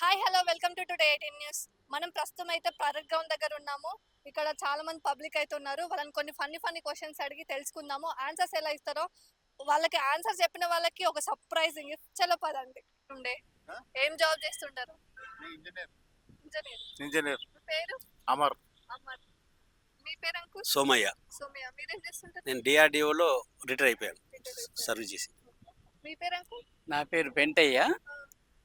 Hi hello welcome to today eighteen news మనం ప్రస్తుతం అయితే పరగ్ గ్రౌండ్ దగ్గర ఉన్నాము. ఇక్కడ చాలా మంది పబ్లిక్ అయితే ఉన్నారు. వాళ్ళని కొన్ని ఫన్నీ ఫన్నీ క్వశ్చన్స్ అడిగి తెలుసుకుందాము. ఆన్సర్స్ ఎలా ఇస్తారో వాళ్ళకి ఆన్సర్ చెప్పిన వాళ్ళకి ఒక సర్ప్రైజింగ్ చలో పదండి. ఉండే? ఏం జాబ్ చేస్తుంటారు? ఇంజనీర్ ఇంజనీర్ ఇంజనీర్ మీ పేరు? అమర్. అమర్. మీ పేరు అంకుల్? సోమయ్య. సోమయ్య. మీరేం చేస్తుంటారు? నేను డిఆర్డిఓలో రిటైర్ అయిపోయాను. సర్వీస్ చేసి. మీ పేరు అంకుల్? నా పేరు పెంటయ్య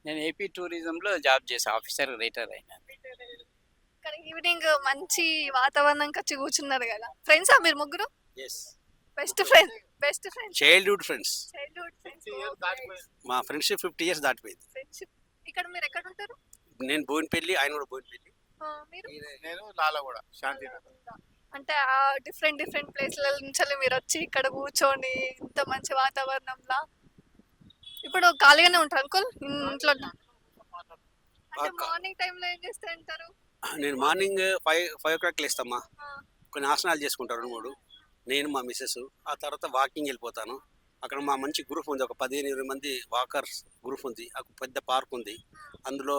నేను ఏపీ టూరిజంలో జాబ్ చేసా ఆఫీసర్ రిటైర్ అయినా. ఇక్కడ ఈవినింగ్ మంచి వాతావరణం వచ్చి కూర్చున్నారు కదా. ఫ్రెండ్సా మీరు ముగ్గురు? Yes best friend best friends childhood friends childhood friends మా ఫ్రెండ్షిప్ ఫిఫ్టీ ఇయర్స్ దాటిపోయింది. ఫ్రెండ్షిప్ ఇక్కడ మీరు ఎక్కడ ఉంటారు? నేను బోయినపల్లి ఆయన కూడా బోయినపల్లి ఆ, మీరు? నేను లాలగూడ శాంతినగర్. అంటే ఆ డిఫరెంట్ డిఫరెంట్ ప్లేస్ల నుంచి మీరు వచ్చి ఇక్కడ కూర్చొని ఇంత మంచి వాతావరణంలో. ఇప్పుడు ఖాళీగానే ఉంటారు అంకుల్? ఇంట్లో అంటే బాగా- మార్నింగ్ టైంలో ఏం చేస్తూ ఉంటారు నేను morning five five o'clock లేస్తామా కొన్ని ఆసనాలు చేసుకుంటారు రెండు మూడు. నేను మా మిస్సెస్. ఆ తర్వాత వాకింగ్ వెళ్ళిపోతాను. అక్కడ మా మంచి గ్రూప్ ఉంది. ఒక పదిహేను ఇరవై మంది వాకర్స్ గ్రూప్ ఉంది. ఒక పెద్ద పార్క్ ఉంది. అందులో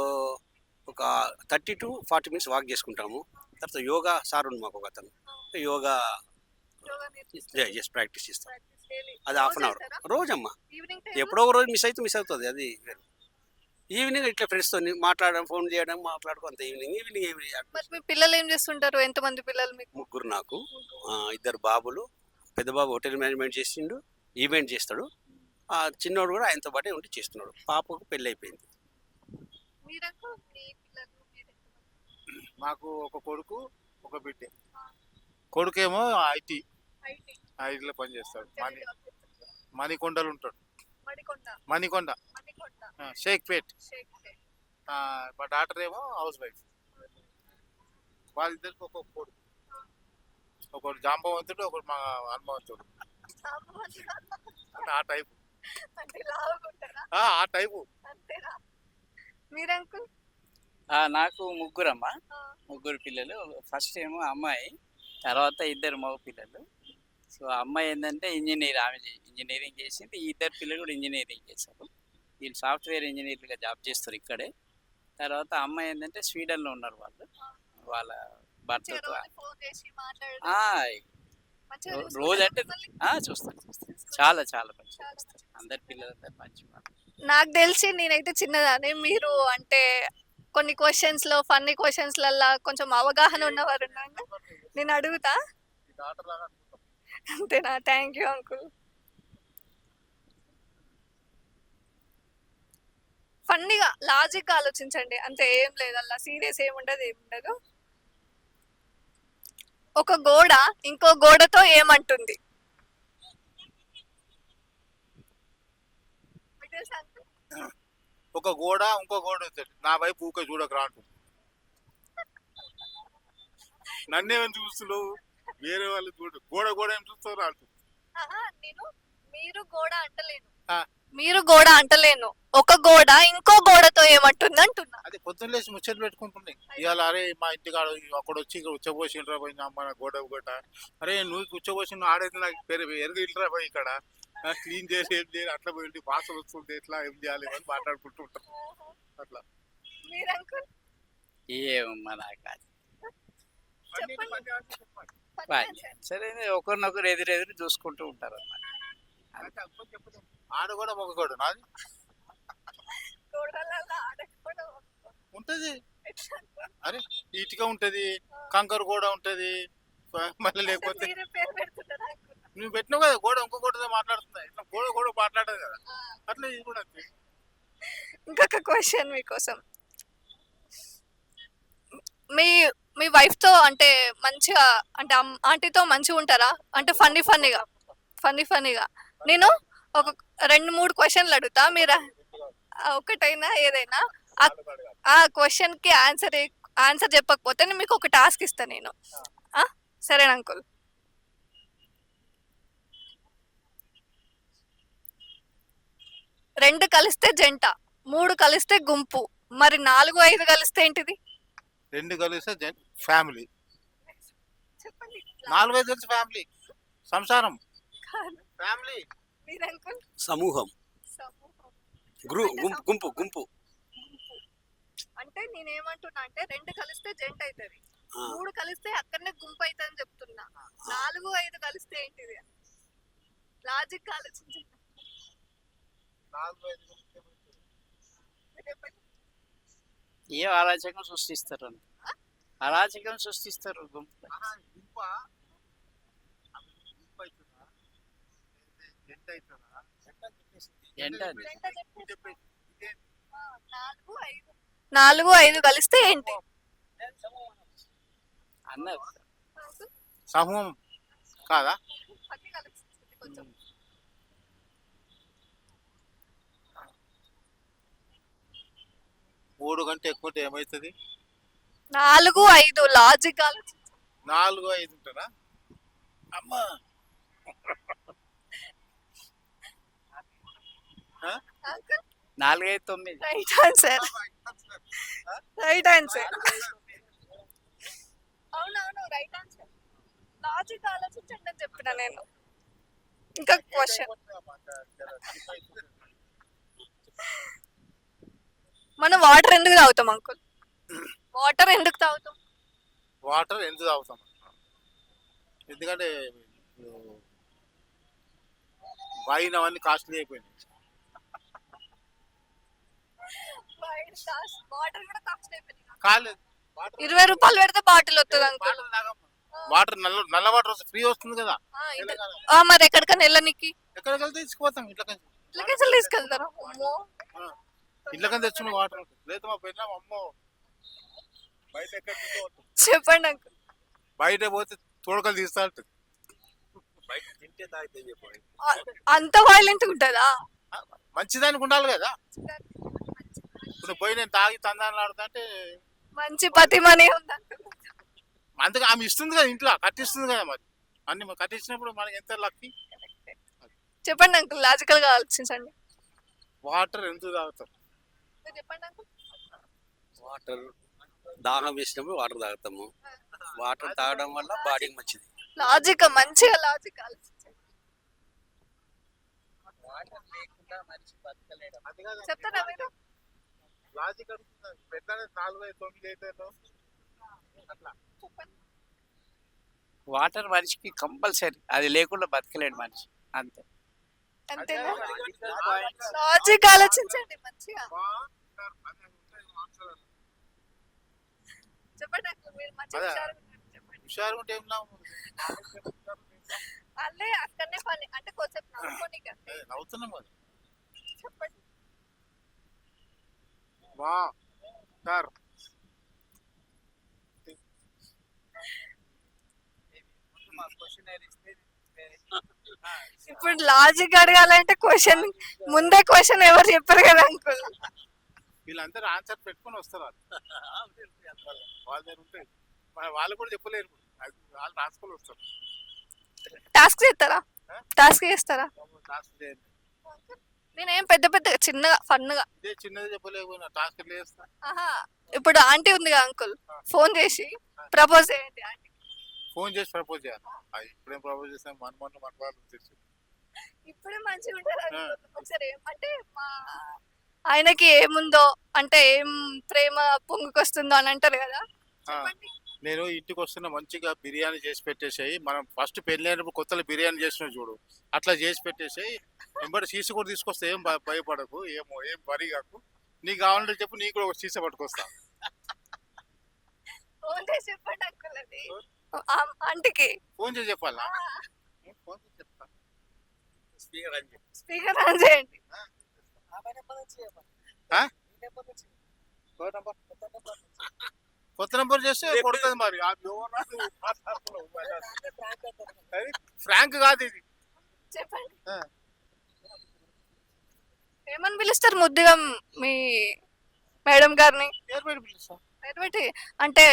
ఒక thirty to forty minutes walk చేసుకుంటాము. తర్వాత యోగా సార్ ఉంది మాకు ఒక అతను. యోగా. జస్ట్ ప్రాక్టీస్ చేస్తాం. అది హాఫ్ అన్ రోజు అవర్? రోజమ్మా. ఈవినింగ్ టైం ఎప్పుడో ఒక రోజు మిస్ అయితే మిస్ అవుతుంది అది. ఈవినింగ్ ఇట్లా ఫ్రెండ్స్తో మాట్లాడడం ఫోన్ చేయడం మాట్లాడుకో అంత. ఈవినింగ్ ఈవినింగ్ ఈవినింగ్ మరి మీ పిల్లలు ఏం చేస్తుంటారు? ఎంతమంది పిల్లలు మీకు? ముగ్గురు నాకు. ఇద్దరు బాబులు. పెద్ద బాబు హోటల్ మేనేజ్మెంట్ చేసిండు ఈవెంట్ చేస్తాడు. ఆ చిన్నోడు కూడా ఆయనతో పాటే ఉండి చేస్తున్నాడు. పాపకు పెళ్ళి అయిపోయింది? మాకు ఒక కొడుకు ఒక బిడ్డ. కొడుకేమో ఐటీ. IT. ఐటీలో పనిచేస్తాడు మణి. మణికొండలు ఉంటాడు. మణికొండ. షేక్పేట్ షేక్ పేట్. ఆ, మా డాక్టర్ ఏమో హౌస్ వైఫ్. వాళ్ళిద్దరికి ఒక్కొక్క కొడుకు. ఒకడు జాంబవంతుడు ఒకడు మా హనుమంతుడు. అంటే ఆ టైపు. ఆ, ఆ టైపు. నాకు ముగ్గురమ్మ. ముగ్గురు పిల్లలు. ఫస్ట్ ఏమో అమ్మాయి. తర్వాత ఇద్దరు మగ పిల్లలు. సో అమ్మాయి ఏంటంటే ఇంజనీర్ ఆమె చే- ఇంజనీరింగ్ చేసింది. ఇద్దరు పిల్లలు కూడా ఇంజనీరింగ్ చేశారు. వీళ్ళు సాఫ్ట్వేర్ ఇంజనీర్లుగా జాబ్ చేస్తారు ఇక్కడే. తర్వాత అమ్మాయి ఏంటంటే స్వీడన్లో ఉన్నారు వాళ్ళు. వాళ్ళ భర్తతో. చూసుకుంటారా రోజు అంటే చూస్తాను చూస్తాను చాలా చాలా మంచిగా చూస్తాను అందరి పిల్లలందరూ మంచి. నాకు తెలిసి నేనైతే చిన్నదాన్ని. మీరు అంటే కొన్ని క్వశ్చన్స్లో ఫన్నీ క్వశ్చన్స్ లల్లా కొంచెం అవగాహన ఉన్నవారు నేను అడుగుతా ఈ డాక్టర్ లాగా అనుకుంటాం. అంతేనా? థ్యాంక్ యూ అంకుల్ ఫన్నీగా లాజిక్ ఆలోచించండి. అంతే ఏం లేదు అలా. సీరియస్ ఏముండదు ఏముండదు ఏం ఉండదు. ఒక గోడ ఇంకో గోడతో ఏమంటుంది? ఒక గోడ ఇంకో గోడ నా వైపు ఊకే చూడకరా అంటుంది నన్నేమని చూస్తున్నావు? వేరే వాళ్ళు చూడు గోడ గోడ ఏం ఆహా, నేను మీరు గోడ అంటలేను. ఆ. మీరు గోడ అంటలేను. ఒక గోడ ఇంకో గోడతో ఏమంటుంది అంటున్నా. అదే పొద్దున్న లేచి ముచ్చట్లు పెట్టుకుంటున్నాయి ఇవాళ అరే మా ఇంటికాడ అక్కడ వచ్చి ఇక్కడ ఉచ్చబోసిండ్రా పోయింది అమ్మ నా గోడ గోట అరే నువ్వు ఉచ్చబోసిన ఆడేది నాకు పేరు ఎరుగు ఇంట్రా పోయి ఇక్కడ. క్లీన్ చేసి ఏం చేయాలి? అట్లా పోయింది వాసన వస్తుంది ఎట్లా ఏం చేయాలి అని మాట్లాడుకుంటూ ఉంటాం అట్లా. ఏమమ్మా నాకు. చెప్పండి. సరే ఒకరినొకరు ఎదురెదురు చూసుకుంటూ ఉంటారు. అన్నమాట. ఆడ కూడా ఒక గోడ నాది ఉంటది? అరే ఇటుక ఉంటది కంకర కూడా ఉంటది మళ్ళీ లేకపోతే. నువ్వు పెట్టినావు కదా గోడ ఇంకో గోడతో మాట్లాడుతుంది ఇట్లా గోడ గోడ మాట్లాడదు కదా. అట్లా ఇది కూడా ఇంకొక క్వశ్చన్ మీకోసం. మీ మీ వైఫ్తో అంటే మంచిగా అంటే ఆంటీతో మంచిగా ఉంటారా? అంటే ఫన్నీ ఫన్నీగా ఫన్నీ ఫన్నీగా నేను ఒక రెండు మూడు క్వశ్చన్లు అడుగుతా. మీరు ఒకటైనా ఏదైనా? ఆ- క్వశ్చన్కి ఆన్సర్ ఆన్సర్ చెప్పకపోతే నేను మీకు ఒక టాస్క్ ఇస్తాను నేను. ఆ? సరేనా అంకుల్ రెండు కలిస్తే జంట మూడు కలిస్తే గుంపు. మరి నాలుగు ఐదు కలిస్తే ఏంటిది? రెండు కలిస్తే ఫ్యామిలీ చెప్పండి. నాలుగైదు కలిసి ఫ్యామిలీ సంసారం. ఫ్యామిలీ సమూహం. గుంపు గుంపు గుంపు. నేనేమంటున్నా అంటే రెండు కలిస్తే జంట అవుతుంది మూడు కలిస్తే అక్కడనే గుంపు అవుతుంది అని చెప్తున్నా నాలుగు ఐదు కలిస్తే ఏంటిది? లాజిక్ ఆలోచించండి. నాలుగు ఐదు. ఏ అరాచకం సృష్టిస్తారు? అని అరాచకం సృష్టిస్తారు గుంపు? నాలుగు ఐదు. నాలుగు ఐదు కలిస్తే ఏంటి? అన్నారు సమూహం కాదా అన్ని కలిసింది కొంచెం మూడు గంట ఎక్కువ ఉంటే ఏమవుతుంది నాలుగు ఐదు లాజిక్ నాలుగు ఐదు ఉంటారా అమ్మా! నాలుగైదు తొమ్మిది. రైట్ ఆన్సర్ రైట్ ఆన్సర్ అవునవును రైట్ ఆన్సర్ లాజిక్ ఆలోచించండి అని చెప్పిన నేను. ఇంకా క్వశ్చన్ మనం వాటర్ ఎందుకు తాగుతాం అంకుల్ వాటర్ ఎందుకు తాగుతాం? వాటర్ ఎందుకు తాగుతాం? ఎందుకంటే వైన్ అవన్నీ కాస్ట్లీ అయిపోయినాయి. వాటర్ కూడా కాలేదు. ఇరవై రూపాయలు పెడితే బాటిల్ వస్తుంది అంకుల్ వాటర్ నల్ల నల్ల వాటర్ వస్తే ఫ్రీ వస్తుంది కదా. మరి ఎక్కడికైనా వెళ్ళనికి? ఎక్కడికి వెళ్తే తీసుకుపోతాం ఇట్లకి అసలు తీసుకెళ్తారా? ఇంట్లోకి తెచ్చుకున్న వాటర్ లేదు మా పెళ్ళాం అమ్మో బయట. చెప్పండి అంకుల్. బయట పోతే తోడకలు తీస్తా ఉంటుంది బయట తింటే తాగితే చెప్పండి అంత వైలెంట్ ఉంటుందా? మంచిదానికి ఉండాలి కదా. ఇప్పుడు పోయి నేను తాగి తందాన్ని ఆడుతా అంటే మంచి పతి మనీ అందుకే ఆమె ఇస్తుంది కదా ఇంట్లో కట్టిస్తుంది కదా మరి. అన్ని కట్టించినప్పుడు మనకి ఎంత లక్కి చెప్పండి అంకుల్ లాజికల్గా ఆలోచించండి. వాటర్ ఎందుకు తాగుతాం? మీరు చెప్పండి అంకుల్ వాటర్ దాహం వేసినప్పుడు వాటర్ తాగుతాము. వాటర్ తాగడం వల్ల బాడీకి మంచిది. లాజిక్ మంచిగా లాజిక్ ఆలోచించండి. చెప్తారా మీరు? లాజిక్ వాటర్ మనిషికి కంపల్సరీ. అది లేకుండా బతకలేడు మనిషి. అంతే. అంతేనా లాజిక్ ఆలోచించండి మంచిగా. చెప్పండి అంకుల్ మీరు మంచిగా హుషారు ఉంటే? అల్లే అక్కడనే పని అంటే కొంచెం ఏ, నవ్వుతున్నాం కదా చెప్పండి. వా సార్. ఇప్పుడు లాజిక్ అడగాలంటే క్వశ్చన్ ముందే క్వశ్చన్ ఎవరు చెప్పారు కదా అంకుల్ వీళ్ళందరూ ఆన్సర్ పెట్టుకొని వస్తారు వాళ్ళు. దగ్గర ఉంటాయి వాళ్ళు కూడా చెప్పలేరు. వాళ్ళు రాసుకొని వస్తారు. టాస్క్ చేస్తారా? టాస్క్ చేస్తారా? టాస్క్ చేయండి నేనేం పెద్ద పెద్ద చిన్నగా ఫన్గా ఇదే చిన్నది చెప్పలేకపోయినా టాస్క్ చేస్తా? ఇప్పుడు ఆంటీ ఉంది కదా అంకుల్ ఫోన్ చేసి ప్రపోజ్ చేయండి ఆంటీ ఫోన్ చేసి ప్రపోజ్ చేయాలి. ఇప్పుడేం ప్రపోజ్ చేస్తాం మన మన మన వాళ్ళు తెలుసు. ఇప్పుడే మంచిగా ఉంటుంది ఆ. ఒకసారి అంటే మా ఆయనకి ఏముందో అంటే ఏం ప్రేమ పొంగుకొస్తుందో అని అంటారు కదా. నేను ఇంటికి వస్తున్న మంచిగా బిర్యానీ చేసి పెట్టేసాయి. మనం ఫస్ట్ పెళ్ళి అయినప్పుడు కొత్తలో బిర్యానీ చేసిన చూడు. అట్లా చేసి పెట్టేసాయి. వెంబడి సీసీ కూడా తీసుకొస్తే ఏం భయ- భయపడకు. ఏమో ఏం వరి కాకు. నీకు కావాలంటే చెప్పు నీకు కూడా ఒక సీసా పట్టుకొస్తా. చేసి చెప్పండి ఆంటీకి. ఫోన్ చేసి చెప్పాలా? ఫోన్ చేసి చెప్తా. స్పీకర్ ఆన్ చేయండి. ఆ? కొత్త నెంబర్ చేస్తే కొడుతుంది మరి. ఫ్రాంక్ కాదు. ఇది. చెప్పండి. ఏమని పిలుస్తారు ముద్దుగా మీ మేడం గారిని? పేరు పెట్టి పిలుస్తా. పేరు పెట్టి అంటే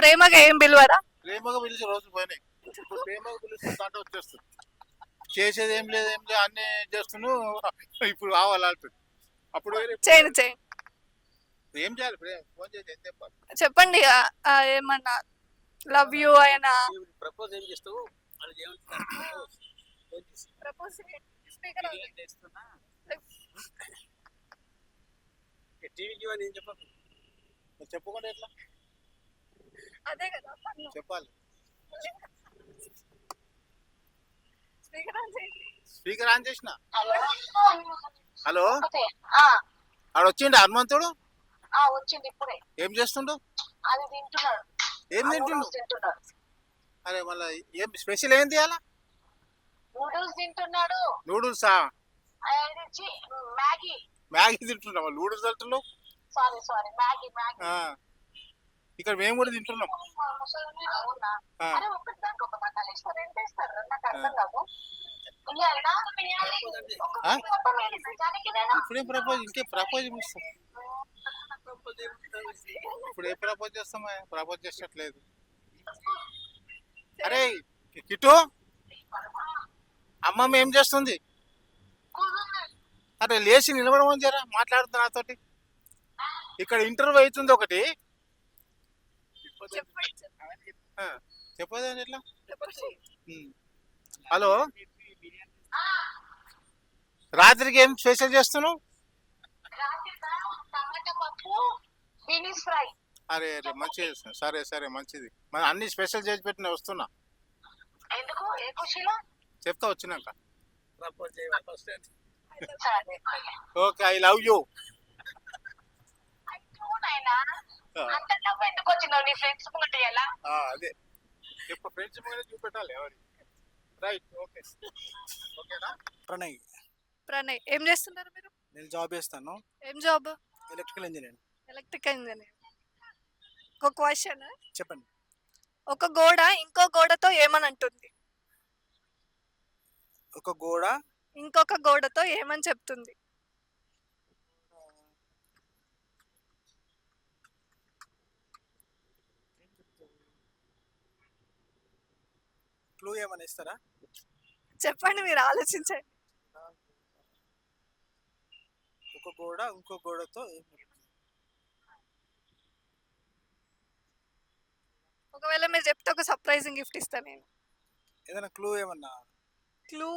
ప్రేమగా ఏం పిలవరా? ప్రేమగా పిలిచి రోజు పోయినాయి. ఇప్పుడు ప్రేమగా పిలిస్తే దాంట్లో వచ్చేస్తుంది. చేసేది ఏం లేదు ఏం లేదు అన్ని చేస్తున్నావు ఇప్పుడు కావాలంటుంది అప్పుడు చేయండి చేయండి. ఏం చేయాలి? ప్రేమ ఫోన్ చేసి ఏం చెప్పాలి? చెప్పండి ఏమన్నా లవ్ యూ అయినా. ప్రపోజ్ ఏం చేస్తావు? ప్రపోజ్ స్పీకర్ చేస్తున్నా? టీవీకి అని ఏం చెప్పకు? మరి చెప్పుకుంటే ఎట్లా? అదే కదా చెప్పాలి. స్పీకర్ ఆన్ చేయండి. స్పీకర్ ఆన్ చేసిన? హలో. ఆడ వచ్చిండు హనుమంతుడు? ఆ, వచ్చింది ఇప్పుడే. ఏం చేస్తుండు? అది తింటున్నాడు. ఏం తింటున్నాడు. అరే మళ్ళీ ఏం స్పెషల్ ఏం తీయాలా నూడిల్స్ తింటున్నాడు. నూడిల్సా? మ్యాగీ. మ్యాగీ తింటున్నాం నూడిల్స్ తింటున్నావు? Sorry sorry. Maggi Maggi. ఇక్కడ మేము కూడా తింటున్నాం. ఇప్పుడే ప్రపోజ్ ఇంకే ప్రపోజ్ చేస్తాం. ఇప్పుడు ఏ ప్రపోజ్ చేస్తామా ప్రపోజ్ చేసట్లేదు అరే కిట్టు? అమ్మమ్మ ఏం చేస్తుంది? అరే లేచి నిలబడమని జరా మాట్లాడుతున్నా నాతోటి. ఇక్కడ ఇంటర్వ్యూ అవుతుంది ఒకటి. చెప్పదేంటి ఎట్లా. హలో? రాత్రికి ఏం స్పెషల్ చేస్తున్నావు? రాత్రి టమాటా పప్పు బీనీస్ ఫ్రై. అరే అరే మంచిది సరే సరే మంచిది. మరి అన్ని స్పెషల్ చేసి పెట్టిన వస్తున్నా. ఎందుకు? ఏ ఖుషిలో చెప్తా వచ్చినాక. Okay I love you. అంత డబ్బు ఎందుకు వచ్చినావు నీ ఫ్రెండ్స్ ముంగట ఎలా? అదే. ఇప్పుడు ఫ్రెండ్స్ చూపెట్టాలి ఎవరి? రైట్ ఓకే ఓకేనా ప్రణయ్. ప్రణయ్. ఏం చేస్తున్నారు మీరు? నేను జాబ్ చేస్తాను. ఏం job? Electrical engineer electrical engineer ఒక క్వశ్చన్ చెప్పండి. ఒక గోడ ఇంకో గోడతో ఏమని అంటుంది? ఒక గోడ. ఇంకొక గోడతో ఏమని చెప్తుంది? క్లూ ఏమైనా ఇస్తారా? చెప్పండి మీరు ఆలోచించండి. ఒక గోడ ఇంకో గోడతో? ఒకవేళ మీరు చెప్తే ఒక సర్ప్రైజింగ్ గిఫ్ట్ ఇస్తాను నేను. ఏదైనా క్లూ ఏమన్నా? క్లూ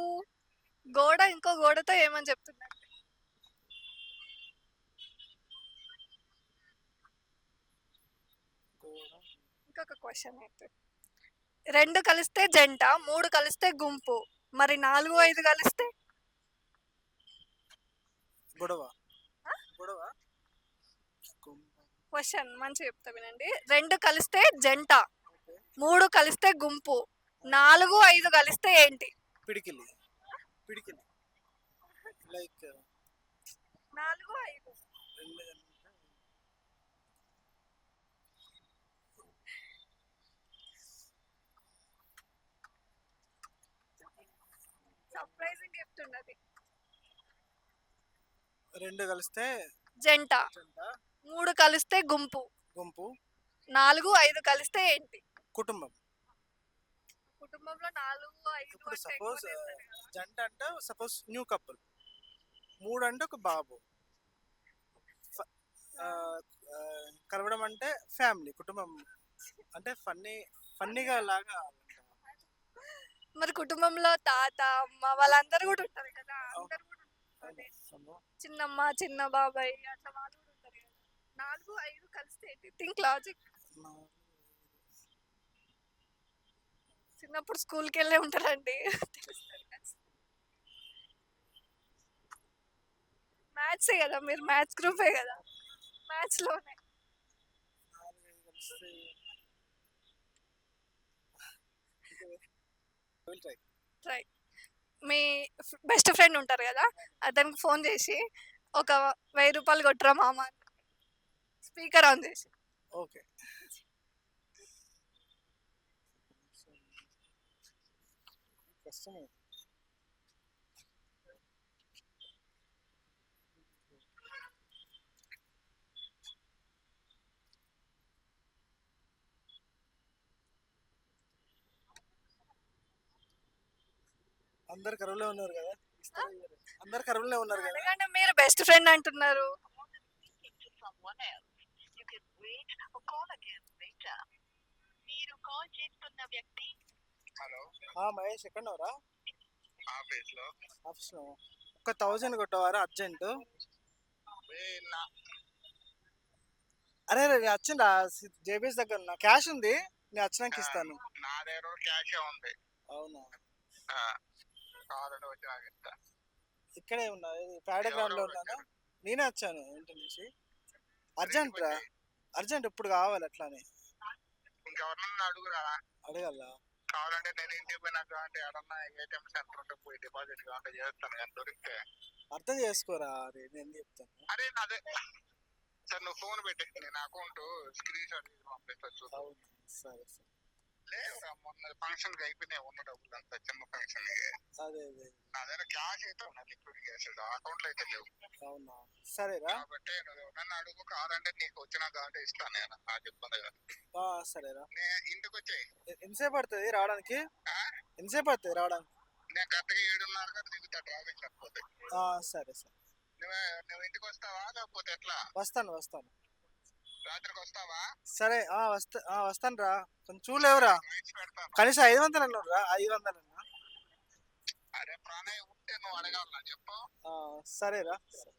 గోడ ఇంకో గోడతో ఏమని చెప్తున్నారు గోడ. ఇంకొక క్వశ్చన్ అయితే. రెండు కలిస్తే జంట మూడు కలిస్తే గుంపు. మరి నాలుగు ఐదు కలిస్తే? గొడవ. గొడవ. గుమ్మ. క్వశ్చన్ మంచిగా చెప్తా వినండి. రెండు కలిస్తే జంట మూడు కలిస్తే గుంపు నాలుగు ఐదు కలిస్తే ఏంటి? పిడికిలి పిడికిలి లైక్ నాలుగు ఐదు. సర్ప్రైజింగ్ గిఫ్ట్ ఉన్నది. రెండు కలిస్తే జంట. జంట. మూడు కలిస్తే గుంపు. గుంపు. నాలుగు ఐదు కలిస్తే ఏంటి? కుటుంబం. కుటుంబంలో నాలుగు ఐదు ఇప్పుడు అంటే ఎక్కువ సపోజ్ చేస్తారు కదా. జంట అంటే సపోజ్ న్యూ కపుల్ మూడు అంటే ఒక బాబు. ఫ- ఆ, ఆ, కలవడం అంటే ఫ్యామిలీ కుటుంబం. అంటే ఫన్నీ ఫన్నీగా లాగా మరి కుటుంబంలో తాత అమ్మ వాళ్ళందరూ కూడా ఉంటారు కదా అందరూ కూడా ఉంటారు. చిన్నమ్మ చిన్న బాబాయ్ అట్లా వాళ్ళు కూడా ఉంటారు కదా. నాలుగు ఐదు కలిస్తే థింక్ లాజిక్. చిన్నప్పుడు స్కూల్కి వెళ్ళే ఉంటారండి. మ్యాథ్స్ కదా మీరు మ్యాథ్స్ గ్రూపే కదా. మ్యాథ్స్లోనే. కలిస్తే ట్రై మీ బెస్ట్ ఫ్రెండ్ ఉంటారు కదా అతనికి ఫోన్ చేసి ఒక వెయ్యి రూపాయలు కొట్టరా మామ స్పీకర్ ఆన్ చేసి. ఓకే కష్టమే అందరు కరువులో ఉన్నారు కదా? అందరు కరువులో ఉన్నారు కదా? ఎందుకంటే మీరు బెస్ట్ ఫ్రెండ్ అంటున్నారు. మీరు కాల్ చేస్తున్న వ్యక్తి హలో మహేష్ ఎక్కడన్నావురా? ఆఫీస్లో ఆఫీస్లో. ఒక థౌజండ్ కొట్టవారా అర్జెంట్ అరే రే, నేను వచ్చిందా జేబీఎస్ దగ్గర ఉన్నా. క్యాష్ ఉంది? నేను వచ్చినాక ఇస్తాను. నా దగ్గర క్యాష్ ఉంది. అవునా? కావాలంటే వచ్చి నాకు ఇస్తా ఇక్కడే ఉన్నా ప్యాడ గ్రౌండ్లో ఉన్నాను? నేనే వచ్చాను ఇంటి నుంచి. అర్జెంట్ రా. అర్జెంట్ ఇప్పుడు కావాలి అట్లానే? ఇంకెవరన్నా అడుగురా అడగల కావాలంటే నేను ఇంటికి పోయినాక అంటే ఎవరన్నా ఏటీఎం సెంటర్ ఉంటే పోయి డిపాజిట్ కావాలంటే చేస్తాను కానీ దొరికితే. అర్థం చేసుకోరా అరే నేను చెప్తాను. అరే అదే సార్ నువ్వు ఫోన్ పెట్టి నేను అకౌంట్ స్క్రీన్ షాట్ తీసి పంపిస్తా అవును సరే సరే. లేవురా మొన్న ఫంక్షన్ అయిపోయినాయి ఉన్న డబ్బులు అంతా చిన్న ఫంక్షన్ అదే అదే. నా దగ్గర క్యాష్ అయితే ఉన్నది లిక్విడ్ క్యాష్ అకౌంట్లో అయితే లేవు. అవునా? సరేరా. కాబట్టి నన్ను అడుగు కావాలంటే నీకు వచ్చినా కాబట్టి ఇస్తాను నేను కాదు. ఆ, సరేరా. నేను ఇంటికి వచ్చాయి. ఎంతసేపు పడుతుంది రావడానికి? ఎంతసేపు పడుతుంది రావడానికి? నేను కరెక్ట్గా ఏడున్నరగా దిగుతా ట్రాఫిక్ లేకపోతే ఆ, సరే సరే. నువ్వు నువ్వు ఇంటికి వస్తావా లేకపోతే ఎట్లా? వస్తాను వస్తాను. రాత్రికి వస్తావా సరే ఆ, వస్తా ఆ, వస్తాను రా కొంచెం పెడతాను కనీసం ఐదు వందలు అన్నారు రా ఐదు వందలు అన్నా. అరే ప్రాణాయం ఉంటే నువ్వు అడగాల చెప్పు. ఆ, సరేరా. సరే